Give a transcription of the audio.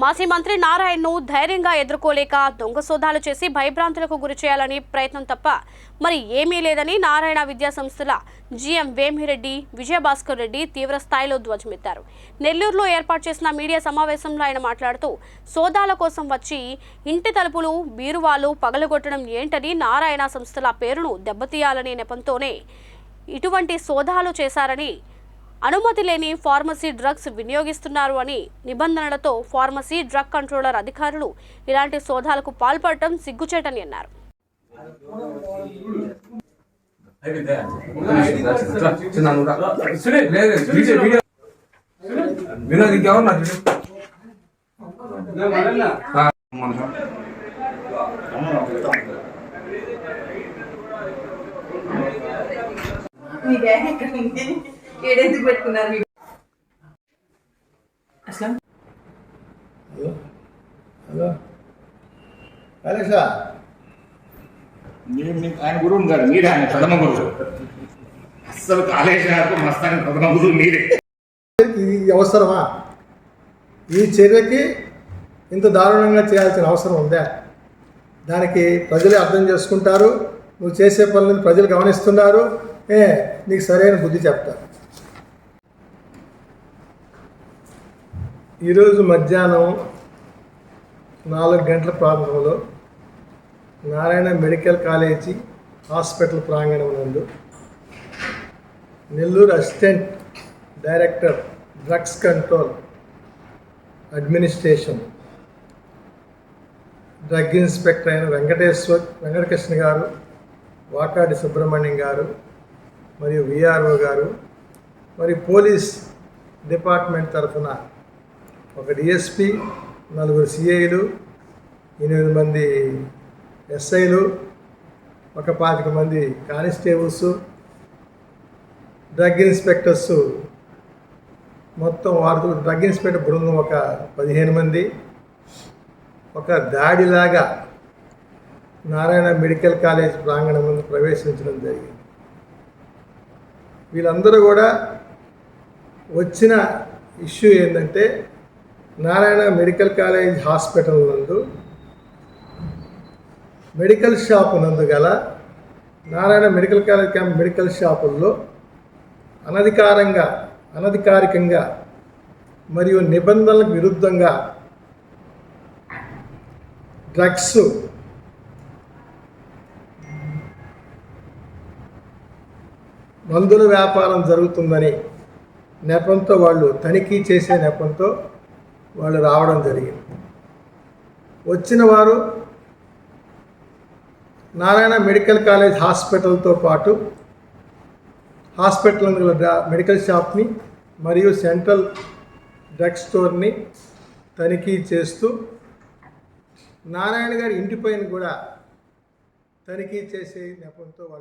మాజీ మంత్రి నారాయణను ధైర్యంగా ఎదుర్కోలేక దొంగ సోదాలు చేసి భయభ్రాంతులకు గురి చేయాలని ప్రయత్నం తప్ప మరి ఏమీ లేదని నారాయణ విద్యా సంస్థల జీఎం వేమిరెడ్డి విజయభాస్కర్ రెడ్డి తీవ్ర స్థాయిలో ధ్వజమెత్తారు. నెల్లూరులో ఏర్పాటు చేసిన మీడియా సమావేశంలో ఆయన మాట్లాడుతూ సోదాల కోసం వచ్చి ఇంటి తలుపులు బీరువాలు పగలగొట్టడం ఏంటని నారాయణ సంస్థల పేరును దెబ్బతీయాలనే నెపంతోనే ఇటువంటి సోదాలు చేశారని అనుమతి లేని ఫార్మసీ డ్రగ్స్ వినియోగిస్తున్నారు అని నిబంధనలతో ఫార్మసీ డ్రగ్ కంట్రోలర్ అధికారులు ఇలాంటి సోదాలకు పాల్పడటం సిగ్గుచేటని అన్నారు. మీ బ్యాగ్ ఎక్కడ ఉంది ఏడెందుకు పెట్టుకున్నారు మీ అసలు హలో? హలో? కలేషా మీరు మీ- ఆయన గురువు గారు మీరే ఆయన ప్రథమ గురువు. అస్సలు కాళేశ్వరకు మస్తానికి ప్రథమ గురువు మీరే. ఇది అవసరమా? ఈ చర్యకి ఇంత దారుణంగా చేయాల్సిన అవసరం ఉందా? దానికి ప్రజలే అర్థం చేసుకుంటారు. నువ్వు చేసే పనులను ప్రజలు గమనిస్తున్నారు. ఏ నీకు సరైన బుద్ధి చెప్తారు ఈరోజు మధ్యాహ్నం నాలుగు గంటల ప్రాంతంలో నారాయణ మెడికల్ కాలేజీ హాస్పిటల్ ప్రాంగణం నందు Nellore assistant director drugs control administration drug inspector అయిన వెంకటేశ్వర్ వెంకటకృష్ణ గారు వాకాటి సుబ్రహ్మణ్యం గారు మరియు విఆర్ఓ గారు మరి పోలీస్ డిపార్ట్మెంట్ తరఫున ఒక డిఎస్పి నలుగురు సిఐలు ఎనిమిది మంది ఎస్ఐలు ఒక పాతిక మంది కానిస్టేబుల్స్ డ్రగ్ ఇన్స్పెక్టర్స్. మొత్తం వారు డ్రగ్ ఇన్స్పెక్టర్ బృందం ఒక పదిహేను మంది. ఒక దాడిలాగా నారాయణ మెడికల్ కాలేజ్ ప్రాంగణం ముందు ప్రవేశించడం జరిగింది. వీళ్ళందరూ కూడా వచ్చిన ఇష్యూ ఏంటంటే నారాయణ మెడికల్ కాలేజ్ హాస్పిటల్ నందు మెడికల్ షాప్ నందు గల Narayana medical college camp medical షాపుల్లో అనధికారంగా అనధికారికంగా మరియు నిబంధనలకు విరుద్ధంగా డ్రగ్స్ మందుల వ్యాపారం జరుగుతుందని నెపంతో వాళ్ళు తనిఖీ చేసే నెపంతో వాళ్ళు రావడం జరిగింది. వచ్చిన వారు నారాయణ మెడికల్ కాలేజ్ హాస్పిటల్తో పాటు హాస్పిటల్ డ్రా- మెడికల్ షాప్ని మరియు సెంట్రల్ డ్రగ్ స్టోర్ని తనిఖీ చేస్తూ నారాయణ గారి ఇంటిపైన కూడా తనిఖీ చేసే నెపంతో వాళ్ళు